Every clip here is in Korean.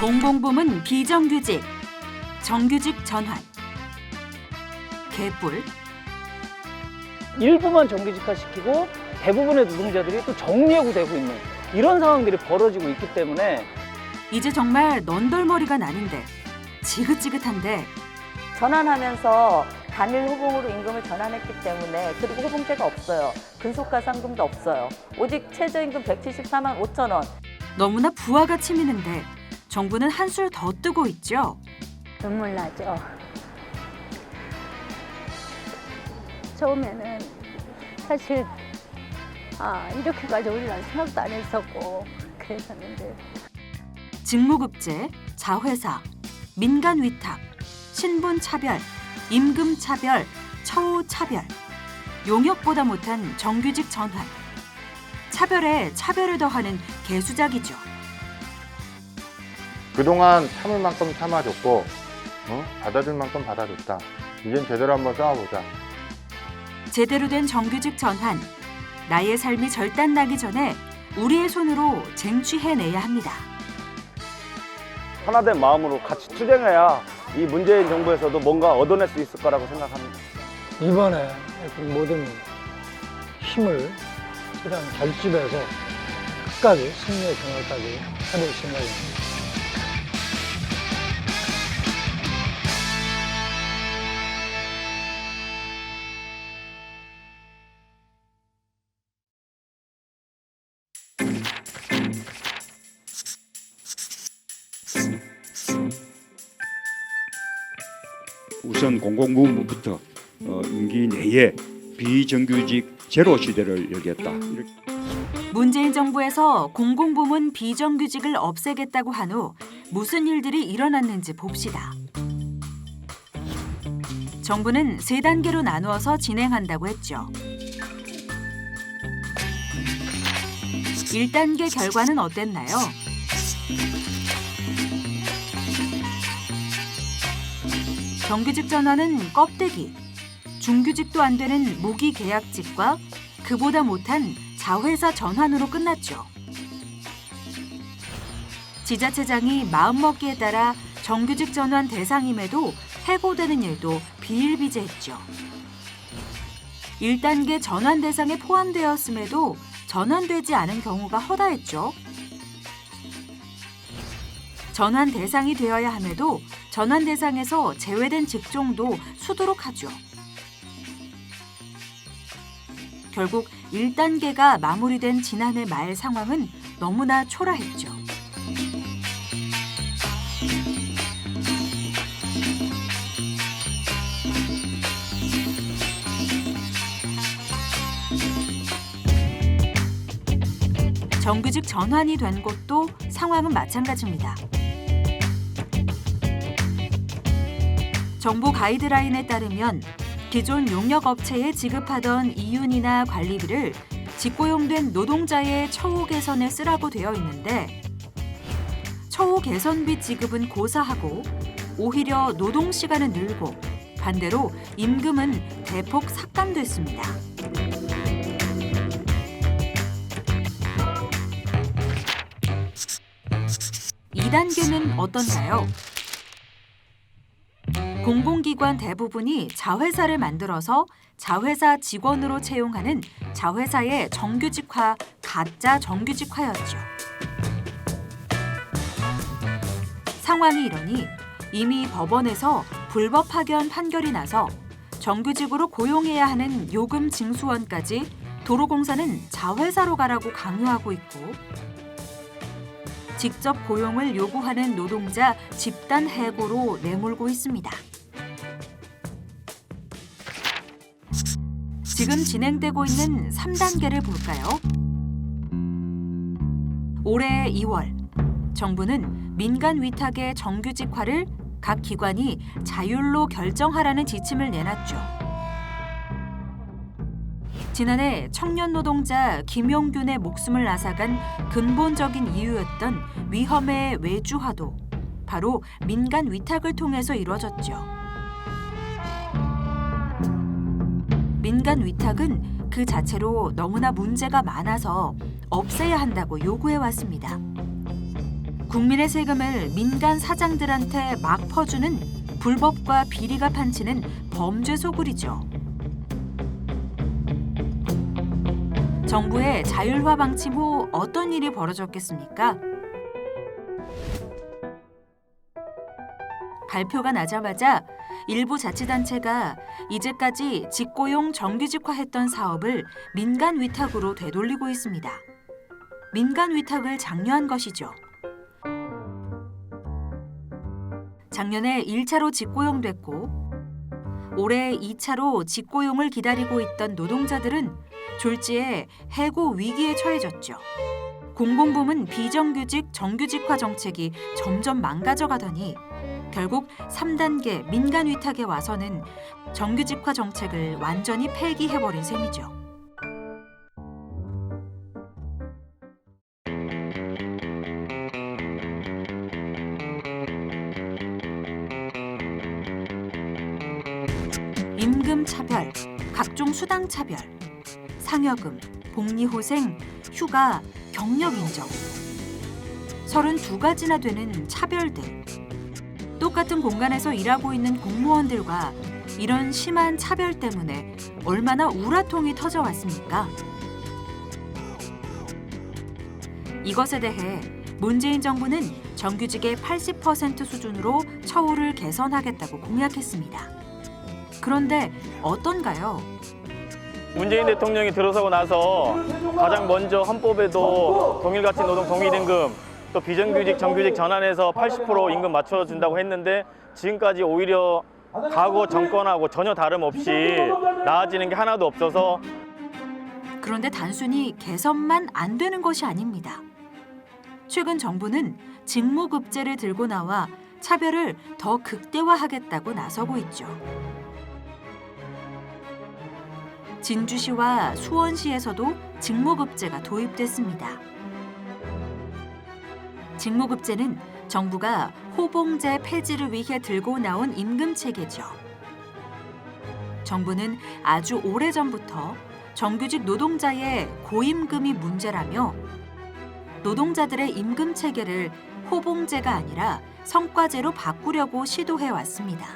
공공부문 비정규직, 정규직 전환, 개뿔, 일부만 정규직화시키고 대부분의 노동자들이 또 정리해고되고 있는 이런 상황들이 벌어지고 있기 때문에 이제 정말 넌덜머리가 나는데 지긋지긋한데 전환하면서 단일 호봉으로 임금을 전환했기 때문에 그리고 호봉제가 없어요. 근속가 상금도 없어요. 오직 최저임금 174만 5천 원. 너무나 부하가 치미는데 정부는 한술 더 뜨고 있죠. 눈물 나죠. 처음에는 사실 아 이렇게까지 우리는 생각도 안 했었고 그랬었는데 직무급제, 자회사, 민간 위탁, 신분 차별, 임금 차별, 처우 차별, 용역보다 못한 정규직 전환. 차별에 차별을 더하는 개수작이죠. 그동안 참을 만큼 참아줬고 어? 받아줄 만큼 받아줬다. 이젠 제대로 한번 싸워보자. 제대로 된 정규직 전환. 나의 삶이 절단나기 전에 우리의 손으로 쟁취해내야 합니다. 하나된 마음으로 같이 투쟁해야 이 문재인 정부에서도 뭔가 얻어낼 수 있을 거라고 생각합니다. 이번에 그 모든 힘을 최대한 결집해서 끝까지 승리의 경을까지 해볼 생각입니다. 공공부문부터 어, 임기 내에 비정규직 제로 시대를 열겠다. 문재인 정부에서 공공부문 비정규직을 없애겠다고 한 후 무슨 일들이 일어났는지 봅시다. 정부는 세 단계로 나누어서 진행한다고 했죠. 1단계 결과는 어땠나요? 정규직 전환은 껍데기, 중규직도 안 되는 무기 계약직과 그보다 못한 자회사 전환으로 끝났죠. 지자체장이 마음먹기에 따라 정규직 전환 대상임에도 해고되는 일도 비일비재했죠. 1단계 전환 대상에 포함되었음에도 전환되지 않은 경우가 허다했죠. 전환 대상이 되어야 함에도 전환 대상에서 제외된 직종도 수두룩 하죠. 결국 1단계가 마무리된 지난해 말 상황은 너무나 초라했죠. 정규직 전환이 된 곳도 상황은 마찬가지입니다. 정부 가이드라인에 따르면 기존 용역 업체에 지급하던 이윤이나 관리비를 직고용된 노동자의 처우 개선에 쓰라고 되어 있는데 처우 개선비 지급은 고사하고 오히려 노동 시간은 늘고 반대로 임금은 대폭 삭감됐습니다. 이단계는 어떤가요? 공공기관 대부분이 자회사를 만들어서 자회사 직원으로 채용하는 자회사의 정규직화, 가짜 정규직화였죠. 상황이 이러니 이미 법원에서 불법 파견 판결이 나서 정규직으로 고용해야 하는 요금 징수원까지 도로공사는 자회사로 가라고 강요하고 있고 직접 고용을 요구하는 노동자 집단 해고로 내몰고 있습니다. 지금 진행되고 있는 3단계를 볼까요? 올해 2월 정부는 민간 위탁의 정규직화를 각 기관이 자율로 결정하라는 지침을 내놨죠. 지난해 청년 노동자 김용균의 목숨을 앗아간 근본적인 이유였던 위험의 외주화도 바로 민간 위탁을 통해서 이루어졌죠. 민간 위탁은 그 자체로 너무나 문제가 많아서 없애야 한다고 요구해 왔습니다. 국민의 세금을 민간 사장들한테 막 퍼주는 불법과 비리가 판치는 범죄 소굴이죠. 정부의 자율화 방침 후 어떤 일이 벌어졌겠습니까? 발표가 나자마자 일부 자치단체가 이제까지 직고용 정규직화했던 사업을 민간 위탁으로 되돌리고 있습니다. 민간 위탁을 장려한 것이죠. 작년에 1차로 직고용됐고 올해 2차로 직고용을 기다리고 있던 노동자들은 졸지에 해고 위기에 처해졌죠. 공공부문 비정규직 정규직화 정책이 점점 망가져 가더니 결국 3단계 민간 위탁에 와서는 정규직화 정책을 완전히 폐기해버린 셈이죠. 임금 차별, 각종 수당 차별, 상여금, 복리후생, 휴가, 경력 인정. 32가지나 되는 차별들. 똑같은 공간에서 일하고 있는 공무원들과 이런 심한 차별 때문에 얼마나 우라통이 터져왔습니까? 이것에 대해 문재인 정부는 정규직의 80% 수준으로 처우를 개선하겠다고 공약했습니다. 그런데 어떤가요? 문재인 대통령이 들어서고 나서 가장 먼저 헌법에도 동일가치 노동 동일임금 또 비정규직 정규직 전환해서 80% 임금 맞춰준다고 했는데 지금까지 오히려 과거 정권하고 전혀 다름없이 나아지는 게 하나도 없어서 그런데 단순히 개선만 안 되는 것이 아닙니다. 최근 정부는 직무급제를 들고 나와 차별을 더 극대화하겠다고 나서고 있죠. 진주시와 수원시에서도 직무급제가 도입됐습니다. 직무급제는 정부가 호봉제 폐지를 위해 들고 나온 임금 체계죠. 정부는 아주 오래전부터 정규직 노동자의 고임금이 문제라며 노동자들의 임금 체계를 호봉제가 아니라 성과제로 바꾸려고 시도해 왔습니다.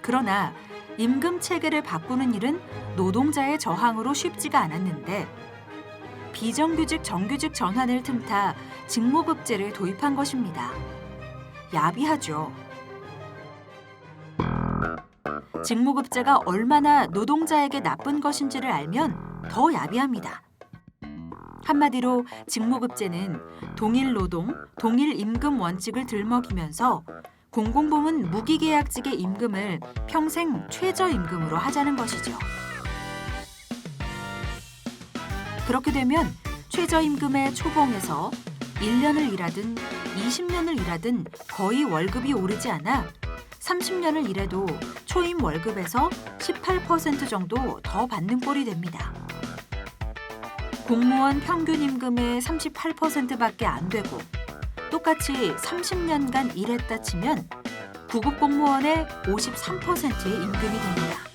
그러나 임금 체계를 바꾸는 일은 노동자의 저항으로 쉽지가 않았는데 비정규직 정규직 전환을 틈타 직무급제를 도입한 것입니다. 야비하죠. 직무급제가 얼마나 노동자에게 나쁜 것인지를 알면 더 야비합니다. 한마디로 직무급제는 동일 노동, 동일 임금 원칙을 들먹이면서 공공부문 무기계약직의 임금을 평생 최저임금으로 하자는 것이죠. 그렇게 되면 최저임금의 초봉에서 1년을 일하든 20년을 일하든 거의 월급이 오르지 않아 30년을 일해도 초임 월급에서 18% 정도 더 받는 꼴이 됩니다. 공무원 평균 임금의 38%밖에 안 되고 똑같이 30년간 일했다 치면 구급 공무원의 53%의 임금이 됩니다.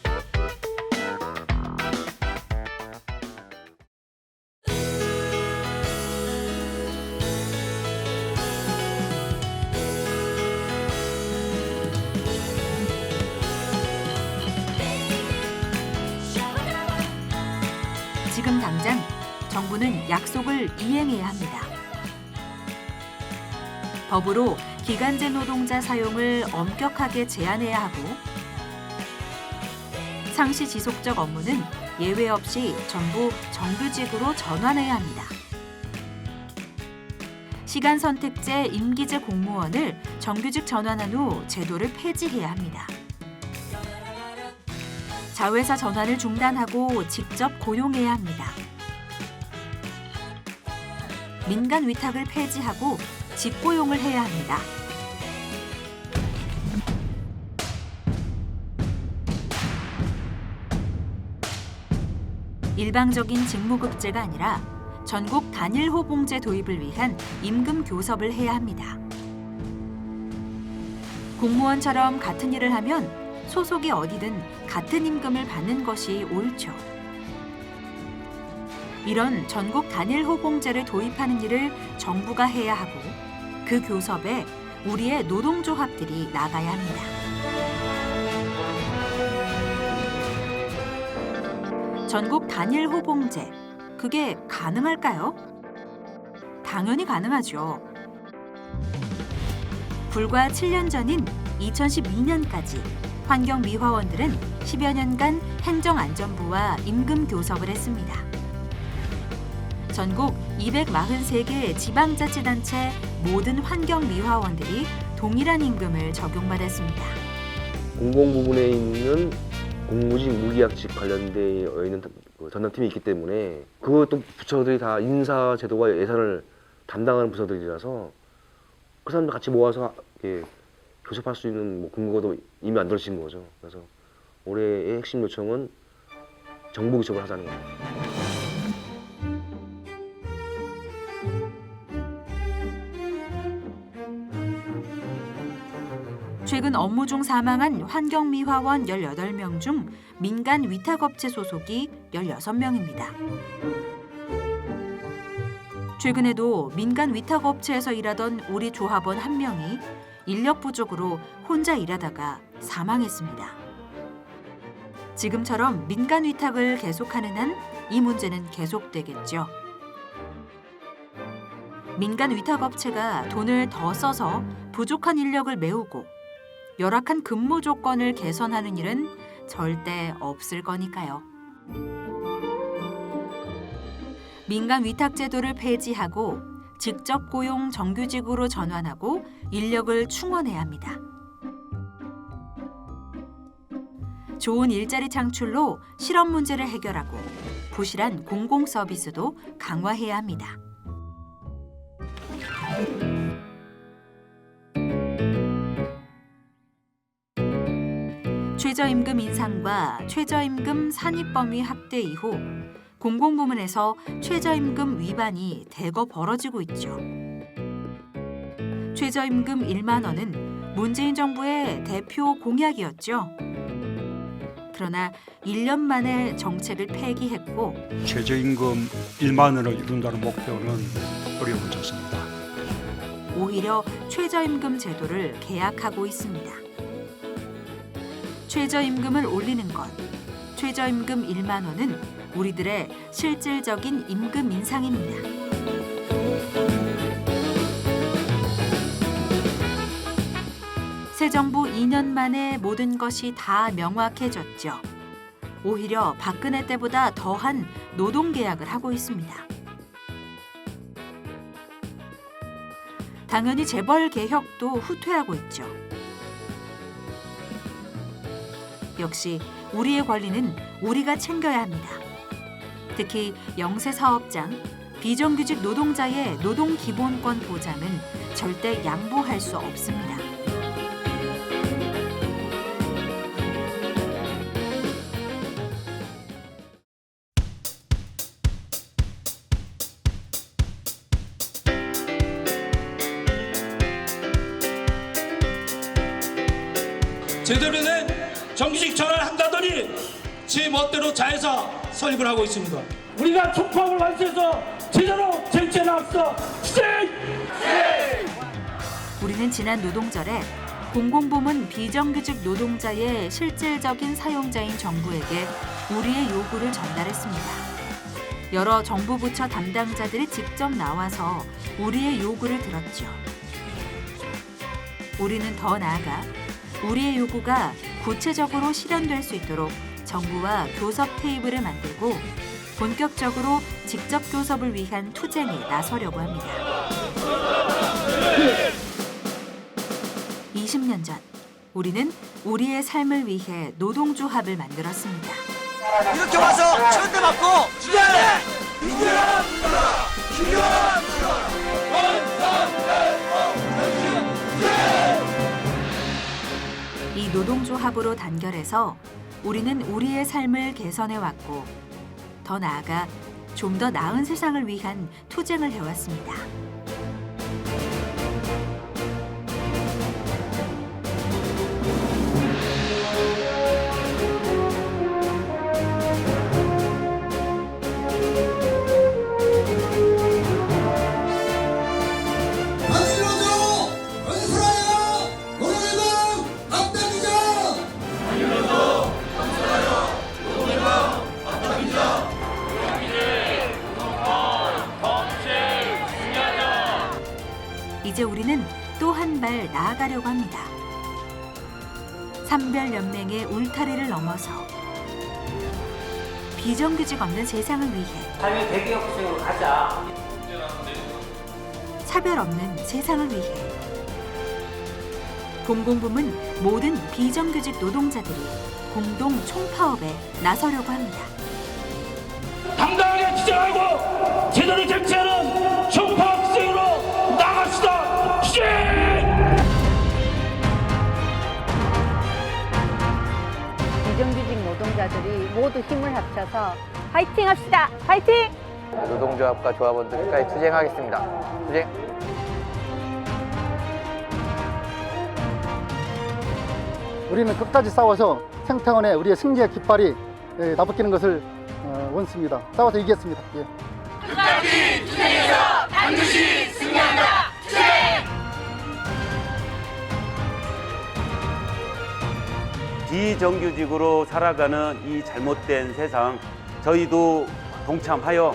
지금 당장 정부는 약속을 이행해야 합니다. 법으로 기간제 노동자 사용을 엄격하게 제한해야 하고 상시 지속적 업무는 예외 없이 전부 정규직으로 전환해야 합니다. 시간 선택제 임기제 공무원을 정규직 전환한 후 제도를 폐지해야 합니다. 자회사 전환을 중단하고 직접 고용해야 합니다. 민간 위탁을 폐지하고 직고용을 해야 합니다. 일방적인 직무급제가 아니라 전국 단일 호봉제 도입을 위한 임금 교섭을 해야 합니다. 공무원처럼 같은 일을 하면 소속이 어디든 같은 임금을 받는 것이 옳죠. 이런 전국 단일 호봉제를 도입하는 일을 정부가 해야 하고 그 교섭에 우리의 노동조합들이 나가야 합니다. 전국 단일 호봉제 그게 가능할까요? 당연히 가능하죠. 불과 7년 전인 2012년까지 환경미화원들은 10여 년간 행정안전부와 임금 교섭을 했습니다. 전국 243개 지방자치단체 모든 환경미화원들이 동일한 임금을 적용받았습니다. 공공 부분에 있는 공무직 무계약직 관련되어 있는 그 전담팀이 있기 때문에 그것도 부처들이 다 인사 제도와 예산을 담당하는 부서들이라서 그 사람들 같이 모아서 예, 교섭할 수 있는 뭐 근거도 이미 만들어진 거죠. 그래서 올해의 핵심 요청은 정부 교섭을 하자는 거예요. 최근 업무 중 사망한 환경미화원 18명 중 민간 위탁업체 소속이 16명입니다. 최근에도 민간 위탁업체에서 일하던 우리 조합원 한 명이 인력 부족으로 혼자 일하다가 사망했습니다. 지금처럼 민간 위탁을 계속하는 한 이 문제는 계속되겠죠. 민간 위탁업체가 돈을 더 써서 부족한 인력을 메우고 열악한 근무 조건을 개선하는 일은 절대 없을 거니까요. 민간 위탁 제도를 폐지하고 직접 고용 정규직으로 전환하고 인력을 충원해야 합니다. 좋은 일자리 창출로 실업 문제를 해결하고 부실한 공공 서비스도 강화해야 합니다. 최저임금 인상과 최저임금 산입 범위 확대 이후 공공부문에서 최저임금 위반이 대거 벌어지고 있죠. 최저임금 1만 원은 문재인 정부의 대표 공약이었죠. 그러나 1년 만에 정책을 폐기했고 최저임금 1만 원을 이룬다는 목표는 어려워졌습니다. 오히려 최저임금 제도를 계약하고 있습니다. 최저임금을 올리는 것, 최저임금 1만 원은 우리들의 실질적인 임금 인상입니다. 새 정부 2년 만에 모든 것이 다 명확해졌죠. 오히려 박근혜 때보다 더한 노동 계약을 하고 있습니다. 당연히 재벌 개혁도 후퇴하고 있죠. 역시 우리의 권리는 우리가 챙겨야 합니다. 특히 영세 사업장, 비정규직 노동자의 노동 기본권 보장은 절대 양보할 수 없습니다. 제대로 된 정규직 전환한다 더니 제 멋대로 자회사 설립을 하고 있습니다. 우리가 촉법을 완수해서 제대로 정치에 나왔어. 우리는 지난 노동절에 공공부문 비정규직 노동자의 실질적인 사용자인 정부에게 우리의 요구를 전달했습니다. 여러 정부 부처 담당자들이 직접 나와서 우리의 요구를 들었죠. 우리는 더 나아가 우리의 요구가 구체적으로 실현될 수 있도록 정부와 교섭 테이블을 만들고 본격적으로 직접 교섭을 위한 투쟁에 나서려고 합니다. 20년 전 우리는 우리의 삶을 위해 노동조합을 만들었습니다. 이렇게 와서 천대 맞고 죽여야 돼. 이 노동조합으로 단결해서 우리는 우리의 삶을 개선해 왔고 더 나아가 좀 더 나은 세상을 위한 투쟁을 해왔습니다. 우리는 또 한 발 나아가려고 합니다. 삼별연맹의 울타리를 넘어서 비정규직 없는 세상을 위해 차별 없는 세상을 위해 공공부문 모든 비정규직 노동자들이 공동 총파업에 나서려고 합니다. 당당하게 주장하고 제대로 정치하는 노동자들이 모두 힘을 합쳐서 파이팅 합시다. 파이팅! 노동조합과 조합원들 끝까지 투쟁하겠습니다. 투쟁. 우리는 끝까지 싸워서 생태원에 우리의 승리의 깃발이 예, 나부끼는 것을 어, 원습니다. 싸워서 이기겠습니다. 예. 비정규직으로 살아가는 이 잘못된 세상 저희도 동참하여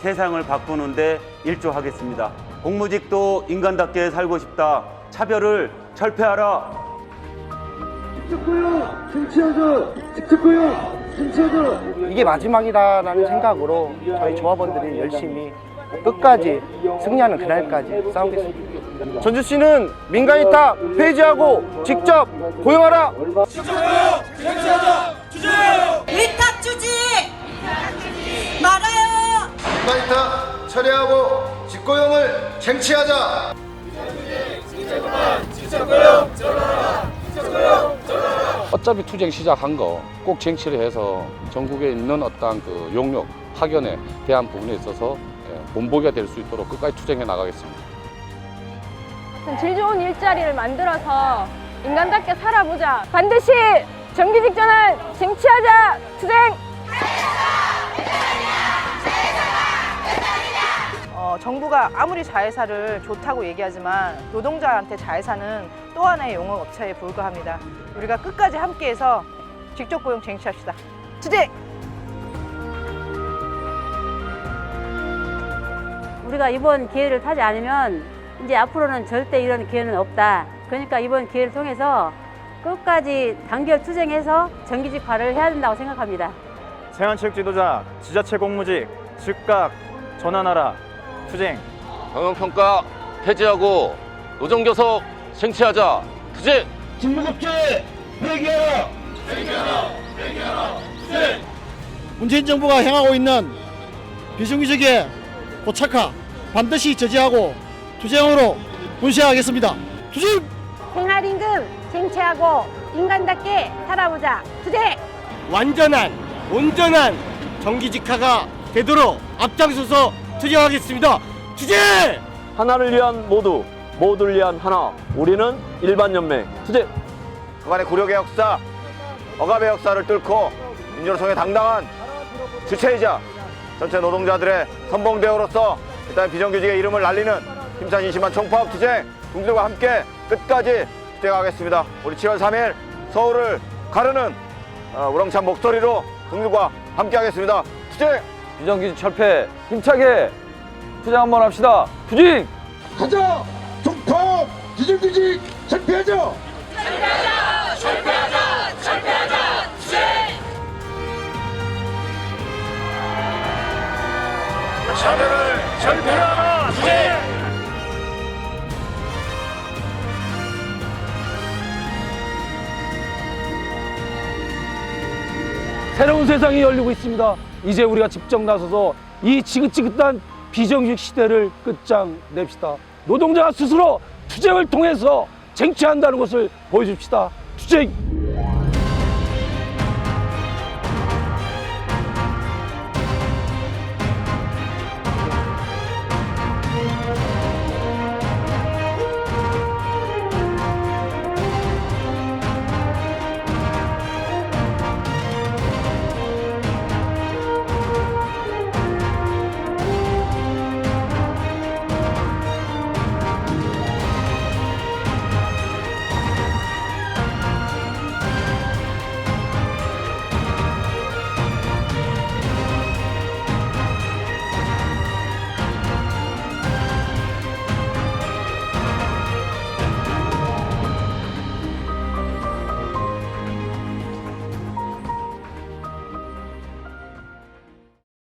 세상을 바꾸는데 일조하겠습니다. 공무직도 인간답게 살고 싶다. 차별을 철폐하라. 이게 마지막이다라는 생각으로 저희 조합원들이 열심히 끝까지 승리하는 그날까지 싸우겠습니다. 전주 씨는 민간이 다 폐지하고 직접 고용하라. 위탁 주지 말아요. 인바이터 처리하고 직고용을 쟁취하자. 어차피 투쟁 시작한 거 꼭 쟁취를 해서 전국에 있는 어떠한 그 용역, 파견에 대한 부분에 있어서 예, 본보기가 될 수 있도록 끝까지 투쟁해 나가겠습니다. 질 좋은 일자리를 만들어서 인간답게 살아보자. 반드시 정규 직 전환 쟁취하자. 투쟁! 어, 정부가 아무리 자회사를 좋다고 얘기하지만 노동자한테 자회사는 또 하나의 용역업체에 불과합니다. 우리가 끝까지 함께해서 직접 고용 쟁취합시다. 투쟁! 우리가 이번 기회를 타지 않으면 이제 앞으로는 절대 이런 기회는 없다. 그러니까 이번 기회를 통해서 끝까지 단결 투쟁해서 정규직화를 해야 된다고 생각합니다. 생활체육 지도자, 지자체 공무직, 즉각 전환하라. 투쟁. 경영평가 폐지하고 노정교섭 쟁취하자. 투쟁! 직무급제 폐기하라. 문재인 정부가 향하고 있는 비정규직의 고착화 반드시 저지하고 투쟁으로 분쇄하겠습니다. 투쟁! 생활임금 쟁취하고 인간답게 살아보자. 투쟁! 완전한 온전한 정기직화가 되도록 앞장서서 투쟁하겠습니다. 투쟁! 하나를 위한 모두, 모두를 위한 하나. 우리는 일반 연맹. 투쟁. 그간의 굴욕의 역사, 억압의 역사를 뚫고 민주노총의 당당한 주체이자 전체 노동자들의 선봉대우로서 일단 비정규직의 이름을 날리는 힘찬 인심한 총파업 투쟁 동들과 함께 끝까지 투쟁하겠습니다. 우리 7월 3일 서울을 가르는 어, 우렁찬 목소리로 동들과 함께 하겠습니다. 투쟁! 비정규직 철폐 힘차게 투쟁 한번 합시다. 투쟁! 가자! 총파업! 비정규직 철폐하자! 차별을 철폐하라! 투쟁! 새로운 세상이 열리고 있습니다. 이제 우리가 직접 나서서 이 지긋지긋한 비정규직 시대를 끝장냅시다. 노동자가 스스로 투쟁을 통해서 쟁취한다는 것을 보여줍시다. 투쟁!